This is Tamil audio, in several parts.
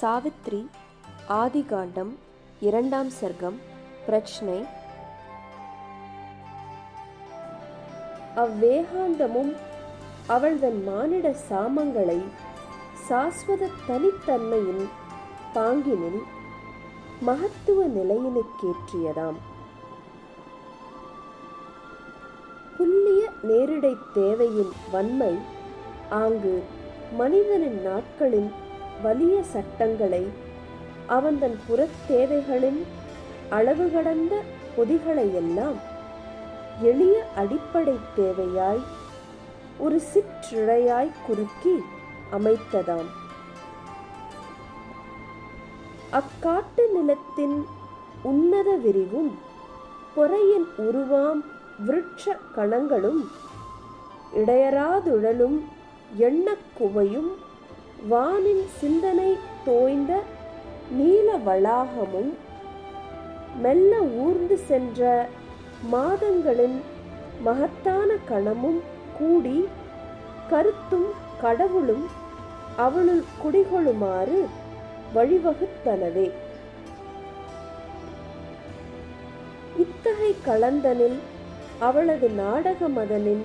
சாவித்ரி ஆதிகாண்டம் இரண்டாம் சர்க்கம் பிரச்சனை. அவ்வேகாந்தமும் அவள்தன் மானிட சாமங்களை சாஸ்வத தனித்தன்மையின் பாங்கினில் மகத்துவ நிலையினுக்கேற்றியதாம். புல்லிய நேரிடை தேவையின் வன்மை ஆங்கு மனிதனின் நாட்களின் வலிய சட்டங்களை அவன் தன் புறத் தேவைகளின் அளவு கடந்த பொதிகளையெல்லாம் எளிய அடிப்படை தேவையாய் ஒரு சிற்றிழையாய் குறுக்கி அமைத்ததாம். அக்காட்டு நிலத்தின் உன்னத விரிவும் பொறையின் உருவாம் விருட்ச கணங்களும் இடையராதுழலும் எண்ணக்குவையும் வானின் சிந்தனை தோய்ந்த நீல வளாகமும் மெல்ல ஊர்ந்து சென்ற மாதங்களின் மகத்தான கணமும் கூடி கருத்தும் கடவுளும் அவளுள் குடிகொள்ளுமாறு வழிவகுத்தனவே. இத்தகை கலந்தனில் அவளது நாடக மதனின்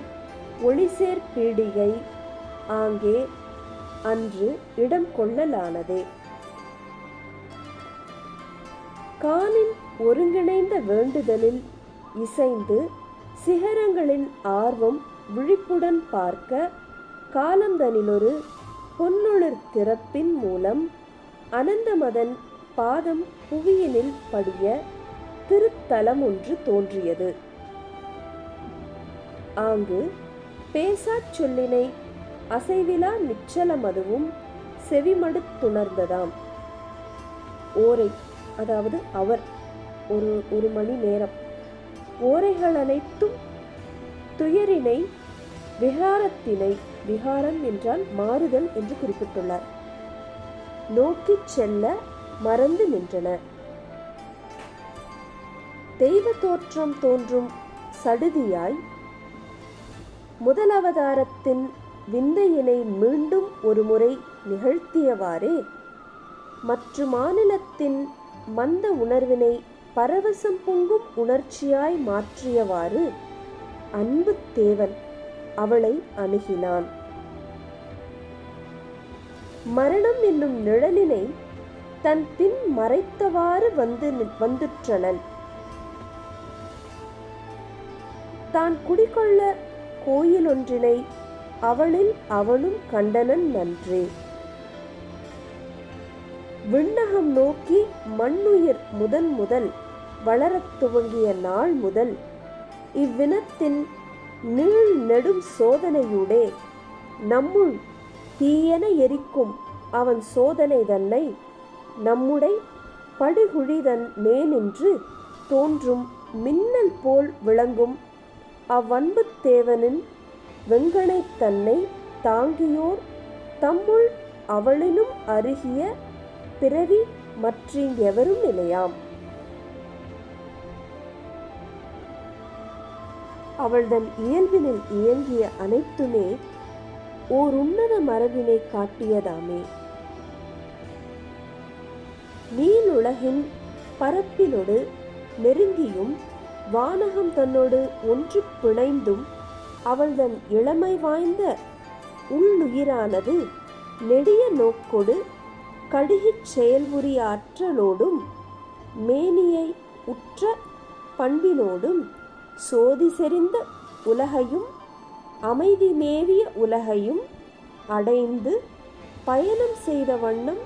ஒளிசேர் பீடிகை ஆங்கே அன்று இடம் கொள்ளலானதே. காலின் ஒருங்கிணைந்த வேண்டுதலில் இசைந்து சிகரங்களின் ஆர்வம் விழிப்புடன் பார்க்க காலந்தனிலொரு பொன்னொளிர் திறப்பின் மூலம் அனந்தமதன் பாதம் புவியினில் படிய திருத்தலம் ஒன்று தோன்றியது. ஆங்கு பேசாச் சொல்லினை அசைவிலா நிச்சல மதுவும் செவிமடுத்துணர்ந்ததாம் ஓரை அதாவது அவர் ஒரு ஒரு மணி நேரம். ஓரைகள் அனைத்தும் துயரினை விகாரத்தினை விகாரம் என்றால் மாறுதல் என்று குறிப்பிட்டுள்ளார். நோக்கிச் செல்ல மறந்து நின்றன. தெய்வ தோற்றம் தோன்றும் சடுதியாய் முதலவதாரத்தின் விந்தையினை மீண்டும் ஒருமுறை நிகழ்த்தியவாறே. மற்ற மாநிலத்தின் மந்த உணர்வினை பரவசம் பொங்கும் உணர்ச்சியாய் மாற்றியவாறு அன்பு தேவன் அவளை அணுகினான். மரணம் என்னும் நிழலினை தன் பின் மறைத்தவாறு வந்து வந்துற்றனன் தான் குடிகொள்ள கோயில் ஒன்றினை அவளில் அவனும் கண்டனன் நன்றே. விண்ணகம் நோக்கி மண்ணுயிர் முதன் முதல் வளரத் துவங்கிய நாள் முதல் இவ்வினத்தின் நீள் நெடும் சோதனையூடே நம்முள் தீயென எரிக்கும் அவன் சோதனை தன்னை நம்முடை படுகுழிதன் மேனின்று தோன்றும் மின்னல் போல் விளங்கும் அவ்வன்பு தேவனின் வெங்கனை தன்னை தாங்கியோர் தம்முள் அவளினும் அருகிய பிறவி மற்றெவரும் இல்லையாம். அவள்தன் இயல்பினில் இயங்கிய அனைத்துமே ஓர் உன்னத மரபினை காட்டியதாமே. நீலுலகின் பரப்பிலொடு நெருங்கியும் வானகம் தன்னோடு ஒன்று பிணைந்தும் அவள்தன் இளமை வாய்ந்த உள்ளுயிரானது நெடிய நோக்கொடு கடுகிச் செயல்புரி ஆற்றலோடும் மேனியை உற்ற பண்பினோடும் சோதி செறிந்த உலகையும் அமைதி மேவிய உலகையும் அடைந்து பயணம் செய்த வண்ணம்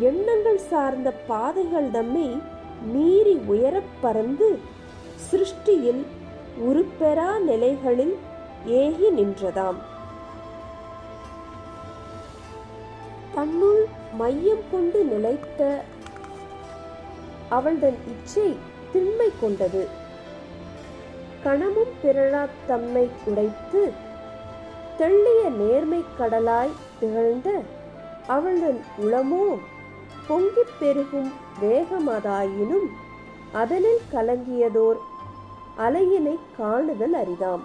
எண்ணங்கள் சார்ந்த பாதைகள் தம்மை மீறி உயரப் பறந்து சிருஷ்டியில் உருப்பெறா நிலைகளில் ஏகி நின்றதாம். தன்னுள் மையம் கொண்டு நிலைத்த அவள்தன் இச்சை திண்மை கொண்டது. கணமும் பிறழா தம்மை உடைத்து தெள்ளிய நேர்மை கடலாய் திகழ்ந்த அவள்தன் உளமோ பொங்கிப் பெருகும் வேகமதாயினும் அதனில் கலங்கியதோர் அலையினை காணுதல் அரிதாம்.